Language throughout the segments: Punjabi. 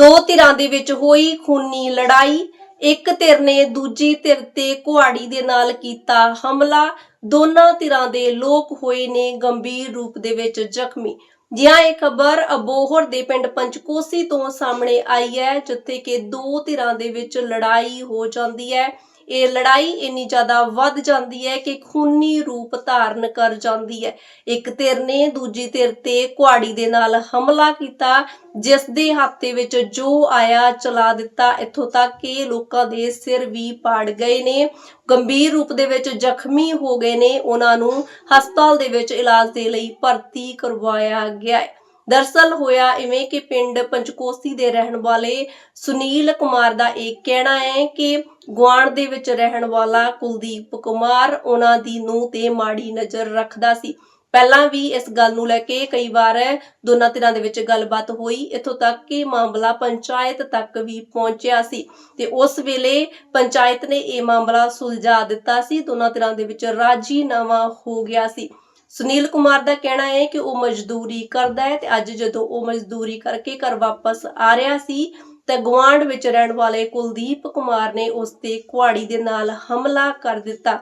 ਦੋ ਧਿਰਾਂ ਦੇ ਵਿੱਚ ਹੋਈ ਖੂਨੀ ਲੜਾਈ। ਇੱਕ ਧਿਰ ਨੇ ਦੂਜੀ ਧਿਰ ਤੇ ਕੁਹਾੜੀ ਦੇ ਨਾਲ ਕੀਤਾ ਹਮਲਾ। ਦੋਨਾਂ ਧਿਰਾਂ ਦੇ ਲੋਕ ਹੋਏ ਨੇ ਗੰਭੀਰ ਰੂਪ ਦੇ ਵਿੱਚ ਜ਼ਖਮੀ। ਜਿਹਾਂ ਇਹ ਖਬਰ ਅਬੋਹਰ ਦੇ ਪਿੰਡ ਪੰਚਕੋਸੀ ਤੋਂ ਸਾਹਮਣੇ ਆਈ ਹੈ, ਜਿੱਥੇ ਕਿ ਦੋ ਧਿਰਾਂ ਦੇ ਵਿੱਚ ਲੜਾਈ ਹੋ ਜਾਂਦੀ ਹੈ। ਇਹ ਲੜਾਈ ਇੰਨੀ ਜ਼ਿਆਦਾ ਵੱਧ ਜਾਂਦੀ ਹੈ ਕਿ ਖੂਨੀ ਰੂਪ ਧਾਰਨ ਕਰ ਜਾਂਦੀ ਹੈ। ਇੱਕ ਧਿਰ ਨੇ ਦੂਜੀ ਧਿਰ ਤੇ ਕੁਹਾੜੀ ਦੇ ਨਾਲ ਹਮਲਾ ਕੀਤਾ, ਜਿਸ ਦੇ ਹੱਥ ਦੇ ਵਿੱਚ ਜੋ ਆਇਆ ਚਲਾ ਦਿੱਤਾ। ਇੱਥੋਂ ਤੱਕ ਕਿ ਲੋਕਾਂ ਦੇ ਸਿਰ ਵੀ ਪਾੜ ਗਏ ਨੇ। ਗੰਭੀਰ ਰੂਪ ਦੇ ਵਿੱਚ ਜ਼ਖਮੀ ਹੋ ਗਏ ਨੇ। ਉਹਨਾਂ ਨੂੰ ਹਸਪਤਾਲ ਦੇ ਵਿੱਚ ਇਲਾਜ ਦੇ ਲਈ ਭਰਤੀ ਕਰਵਾਇਆ ਗਿਆ ਹੈ। ਦਰਸਲ ਹੋਇਆ ਇਵੇਂ ਕਿ ਪਿੰਡ ਪੰਚਕੋਸੀ ਦੇ ਰਹਿਣ ਵਾਲੇ ਸੁਨੀਲ ਕੁਮਾਰ ਦਾ ਇਹ ਕਹਿਣਾ ਹੈ ਕਿ ਗੁਆਂਢ ਦੇ ਵਿੱਚ ਰਹਿਣ ਵਾਲਾ ਕੁਲਦੀਪ ਕੁਮਾਰ ਉਹਨਾਂ ਦੀ ਨੂੰ ਤੇ ਮਾੜੀ ਨਜ਼ਰ ਰੱਖਦਾ ਸੀ। ਪਹਿਲਾਂ ਵੀ ਇਸ ਗੱਲ ਨੂੰ ਲੈ ਕੇ ਕਈ ਵਾਰ ਦੋਨਾਂ ਧਿਰਾਂ ਦੇ ਵਿੱਚ ਗੱਲਬਾਤ ਹੋਈ। ਇੱਥੋਂ ਤੱਕ ਕਿ ਮਾਮਲਾ ਪੰਚਾਇਤ ਤੱਕ ਵੀ ਪਹੁੰਚਿਆ ਸੀ ਤੇ ਉਸ ਵੇਲੇ ਪੰਚਾਇਤ ਨੇ ਇਹ ਮਾਮਲਾ ਸੁਲਝਾ ਦਿੱਤਾ ਸੀ। ਦੋਨਾਂ ਧਿਰਾਂ ਦੇ ਵਿੱਚ ਰਾਜੀਨਾਮਾ ਹੋ ਗਿਆ ਸੀ। ਸੁਨੀਲ ਕੁਮਾਰ ਦਾ ਕਹਿਣਾ ਹੈ ਕਿ ਉਹ ਮਜ਼ਦੂਰੀ ਕਰਦਾ ਹੈ ਤੇ ਅੱਜ ਜਦੋਂ ਉਹ ਮਜ਼ਦੂਰੀ ਕਰਕੇ ਘਰ ਵਾਪਸ ਆ ਰਿਹਾ ਸੀ, ਤਾਂ ਗੁਆਂਢ ਵਿੱਚ ਰਹਿਣ ਵਾਲੇ ਕੁਲਦੀਪ ਕੁਮਾਰ ਨੇ ਉਸ ਤੇ ਕੁਹਾੜੀ ਦੇ ਨਾਲ ਹਮਲਾ ਕਰ ਦਿੱਤਾ।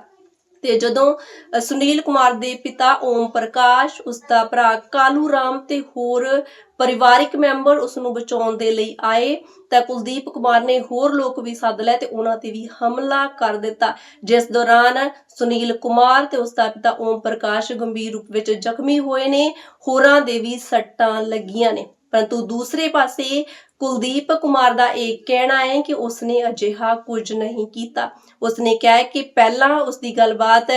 ਤੇ ਜਦੋਂ ਸੁਨੀਲ ਕੁਮਾਰ ਦੇ ਪਿਤਾ ਓਮ ਪ੍ਰਕਾਸ਼, ਉਸ ਦਾ ਭਰਾ ਕਾਲੂ ਰਾਮ ਤੇ ਹੋਰ ਪਰਿਵਾਰਿਕ ਮੈਂਬਰ ਉਸ ਨੂੰ ਬਚਾਉਣ ਦੇ ਲਈ ਆਏ, ਤਾਂ ਕੁਲਦੀਪ ਕੁਮਾਰ ਨੇ ਹੋਰ ਲੋਕ ਵੀ ਸੱਦ ਲਏ ਤੇ ਉਹਨਾਂ ਤੇ ਵੀ ਹਮਲਾ ਕਰ ਦਿੱਤਾ। ਜਿਸ ਦੌਰਾਨ ਸੁਨੀਲ ਕੁਮਾਰ ਤੇ ਉਸ ਦਾ ਪਿਤਾ ਓਮ ਪ੍ਰਕਾਸ਼ ਗੰਭੀਰ ਰੂਪ ਵਿੱਚ ਜ਼ਖਮੀ ਹੋਏ ਨੇ। ਹੋਰਾਂ ਦੇ ਵੀ ਸੱਟਾਂ ਲੱਗੀਆਂ ਨੇ। ਪਰੰਤੂ ਦੂਸਰੇ ਪਾਸੇ ਕੁਲਦੀਪ ਕੁਮਾਰ ਦਾ ਇਹ ਕਹਿਣਾ ਹੈ ਕਿ ਉਸਨੇ ਅਜਿਹਾ ਕੁਝ ਨਹੀਂ ਕੀਤਾ। ਉਸਨੇ ਕਿਹਾ ਕਿ ਪਹਿਲਾਂ ਉਸ ਦੀ ਗੱਲਬਾਤ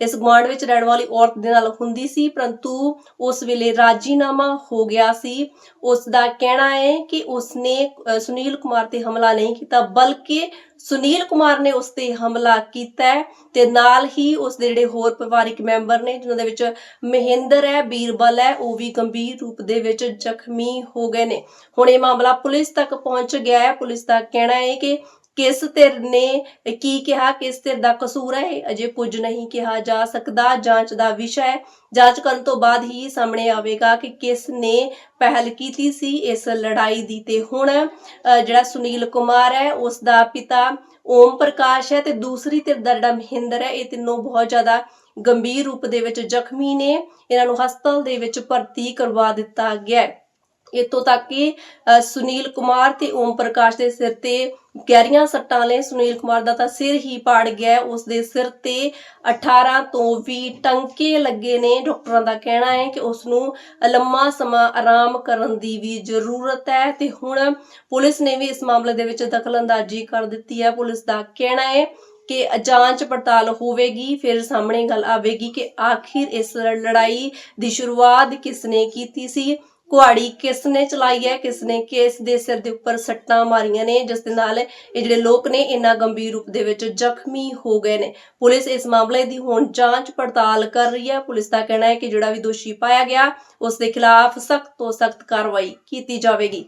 ਇਸ ਗੁਆਂਢ ਵਿੱਚ ਰਹਿਣ ਵਾਲੀ ਔਰਤ ਦੇ ਨਾਲ ਹੁੰਦੀ ਸੀ, ਪਰੰਤੂ ਉਸ ਵੇਲੇ ਰਾਜੀਨਾਮਾ ਹੋ ਗਿਆ ਸੀ। ਉਸ ਦਾ ਕਹਿਣਾ ਹੈ ਕਿ ਉਸਨੇ ਸੁਨੀਲ ਕੁਮਾਰ ਤੇ ਹਮਲਾ ਨਹੀਂ ਕੀਤਾ, ਬਲਕਿ ਸੁਨੀਲ ਕੁਮਾਰ ਨੇ ਉਸ ਤੇ ਹਮਲਾ ਕੀਤਾ ਤੇ ਨਾਲ ਹੀ ਉਸ ਦੇ ਜਿਹੜੇ ਹੋਰ ਪਰਿਵਾਰਿਕ ਮੈਂਬਰ ਨੇ, ਜਿਨ੍ਹਾਂ ਦੇ ਵਿੱਚ ਮਹਿੰਦਰ ਹੈ, ਬੀਰਬਲ ਹੈ, ਉਹ ਵੀ ਗੰਭੀਰ ਰੂਪ ਦੇ ਵਿੱਚ ਜ਼ਖਮੀ ਹੋ ਗਏ ਨੇ। ਹੁਣ ਇਹ ਮਾਮਲਾ ਪੁਲਿਸ ਤੱਕ ਪਹੁੰਚ ਗਿਆ ਹੈ। ਪੁਲਿਸ ਦਾ ਕਹਿਣਾ ਹੈ ਕਿ ਕਿਸ ਧਿਰ ਨੇ ਕੀ ਕਿਹਾ, ਕਿਸ ਧਿਰ ਦਾ ਕਸੂਰ ਹੈ ਅਜੇ ਕੁਝ ਨਹੀਂ ਕਿਹਾ ਜਾ ਸਕਦਾ। ਜਾਂਚ ਦਾ ਵਿਸ਼ਾ ਹੈ। ਜਾਂਚ ਕਰਨ ਤੋਂ ਬਾਅਦ ਹੀ ਸਾਹਮਣੇ ਆਵੇਗਾ ਕਿ ਕਿਸ ਨੇ ਪਹਿਲ ਕੀਤੀ ਸੀ ਇਸ ਲੜਾਈ ਦੀ। ਤੇ ਹੁਣ ਜਿਹੜਾ ਸੁਨੀਲ ਕੁਮਾਰ ਹੈ, ਉਸ ਦਾ ਪਿਤਾ ਓਮ ਪ੍ਰਕਾਸ਼ ਹੈ ਤੇ ਦੂਸਰੀ ਧਿਰ ਦਾ ਜਿਹੜਾ ਮਹਿੰਦਰ ਹੈ, ਇਹ ਤਿੰਨੋਂ ਬਹੁਤ ਜ਼ਿਆਦਾ ਗੰਭੀਰ ਰੂਪ ਦੇ ਵਿੱਚ ਜ਼ਖਮੀ ਨੇ। ਇਹਨਾਂ ਨੂੰ ਹਸਪਤਾਲ ਦੇ ਵਿੱਚ ਭਰਤੀ ਕਰਵਾ ਦਿੱਤਾ ਗਿਆ ਹੈ। ਇਤੋਂ ਤੱਕ ਕਿ ਸੁਨੀਲ ਕੁਮਾਰ ਤੇ ਓਮ ਪ੍ਰਕਾਸ਼ ਦੇ ਸਿਰ ਤੇ ਗਹਿਰੀਆਂ ਸੱਟਾਂ ਨੇ ਸੁਨੀਲ ਕੁਮਾਰ ਦਾ ਤਾਂ ਸਿਰ ਹੀ ਪਾੜ ਗਿਆ। ਉਸ ਦੇ ਸਿਰ ਤੇ 18 ਤੋਂ 20 ਟੰਕੇ ਲੱਗੇ ਨੇ। ਡਾਕਟਰਾਂ ਦਾ ਕਹਿਣਾ ਹੈ ਕਿ ਉਸ ਨੂੰ ਲੰਮਾ ਸਮਾਂ ਆਰਾਮ ਕਰਨ ਦੀ ਵੀ ਜ਼ਰੂਰਤ ਹੈ ਤੇ ਹੁਣ ਪੁਲਿਸ ਨੇ ਵੀ ਇਸ ਮਾਮਲੇ ਦੇ ਵਿੱਚ ਦਖਲਅੰਦਾਜ਼ੀ ਕਰ ਦਿੱਤੀ ਹੈ। ਪੁਲਿਸ ਦਾ ਕਹਿਣਾ ਹੈ ਕਿ ਜਾਂਚ ਪੜਤਾਲ ਹੋਵੇਗੀ, ਫਿਰ ਸਾਹਮਣੇ ਗੱਲ ਆਵੇਗੀ ਕਿ ਆਖਿਰ ਇਸ ਲੜਾਈ ਦੀ ਸ਼ੁਰੂਆਤ ਕਿਸ ਨੇ ਕੀਤੀ ਸੀ। ਕੁਹਾੜੀ ਕਿਸ ਨੇ ਚਲਾਈ ਹੈ? ਕਿਸ ਨੇ ਕਿਸ ਦੇ ਸਿਰ ਦੇ ਉੱਪਰ ਸੱਟਾਂ ਮਾਰੀਆਂ ਨੇ? ਜਿਸ ਦੇ ਨਾਲ ਇਹ ਜਿਹੜੇ ਲੋਕ ਨੇ, ਇੰਨਾ ਗੰਭੀਰ ਰੂਪ ਦੇ ਵਿੱਚ ਜ਼ਖਮੀ ਹੋ ਗਏ ਨੇ। ਪੁਲਿਸ ਇਸ ਮਾਮਲੇ ਦੀ ਹੁਣ ਜਾਂਚ ਪੜਤਾਲ ਕਰ ਰਹੀ ਹੈ। ਪੁਲਿਸ ਦਾ ਕਹਿਣਾ ਹੈ ਕਿ ਜਿਹੜਾ ਵੀ ਦੋਸ਼ੀ ਪਾਇਆ ਗਿਆ, ਉਸ ਦੇ ਖਿਲਾਫ ਸਖਤ ਤੋਂ ਸਖਤ ਕਾਰਵਾਈ ਕੀਤੀ ਜਾਵੇਗੀ।